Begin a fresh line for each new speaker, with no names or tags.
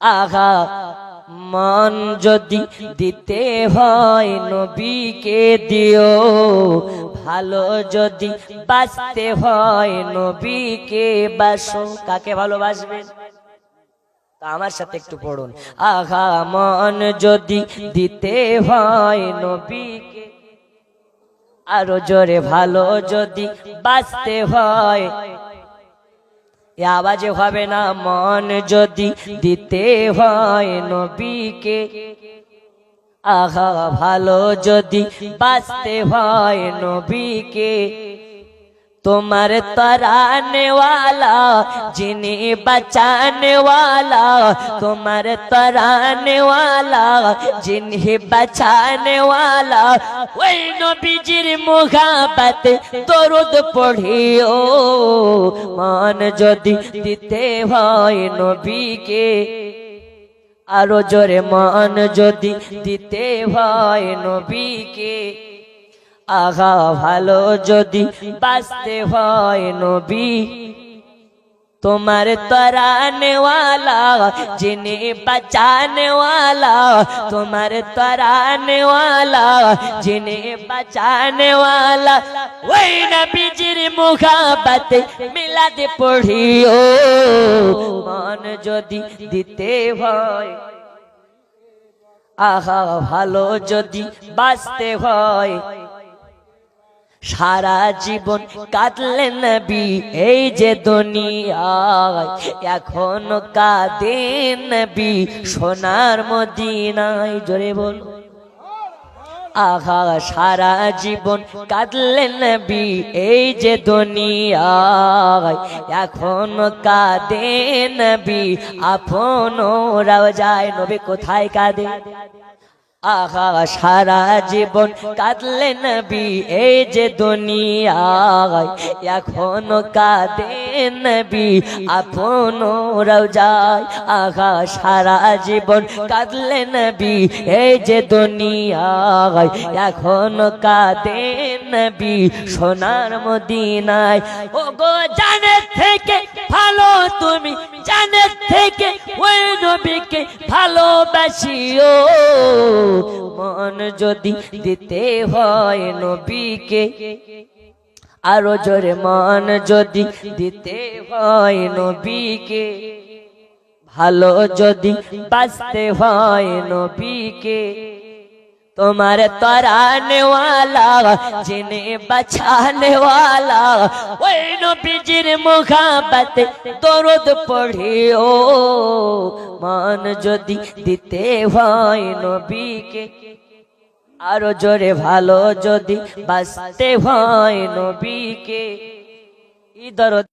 আহা, মন যদি দিতে হয় নবীকে দিও, ভালো যদি বাঁচতে হয় নবীকে বাসো। কাকে ভালোবাসবেন? আমার সাথে একটু পড়ুন। আহা, মন যদি দিতে হয় নবীকে, আরও জোরে ভালো যদি বাঁচতে হয় এ আওয়াজে হবে না, মন যদি দিতে হয় নবীকে। আহা, ভালো যদি বাঁচতে হয় নবীকে। তোমার তরানেওয়ালা, যিনি বাঁচানেওয়ালা, তোমার তরানেওয়ালা, যিনি বাঁচানেওয়ালা। ওই নবীজির মুহাবত দরুদ পড়িও, মান যদি দিতে হয় নবীকে, আরও জোরে মান যদি দিতে হয় নবীকে। আগা ভালো যদি বাঁচতে হয় নবী। তোমার তরানেওয়ালা যিনি বাঁচানেওয়ালা। তোমার তরানেওয়ালা যিনি বাঁচানেওয়ালা। ওই নবীজির মুখাবতে মিলাদ পড়িও। মন যদি দিতে হয় আহা ভালো যদি বাঁচতে হয় সারা জীবন কাটলেন নবী, এই যে দুনিয়ায় এখনও কাঁদেন নবী, সোনার মদিনায়, জোরে বল। আহা, সারা জীবন কাঁদলেন নবী, এই যে দুনিয়ায় এখন কাঁদেন নবী, আপন যায়, নবী কোথায় কাঁদে? আহা, সারা জীবন কাঁদলে নবী, এই যে দুনিয়ায় এখন কাঁদে নবী আপন যায় আহা, সারা জীবন কাঁদলে নবী, এই যে দুনিয়ায় এখন কাঁদে নবী, সোনার মদিনায়। ও গো জানে থেকে ভালো তুমি, জানে থেকে নবীকে ভালোবাসিও মন যদি দিতে হয় নবীকে, আরও জোরে মন যদি দিতে হয় নবীকে, ভালো যদি বাঁচতে হয় নবীকে। তোমার তরানে জিনে বাছানে ওই নবীজির মুখাবত দরদ পড়িও। মান যদি দিতে হয় নবীকে, আরও জোরে ভালো যদি বাঁচতে হয় নবীকে। ই দরদ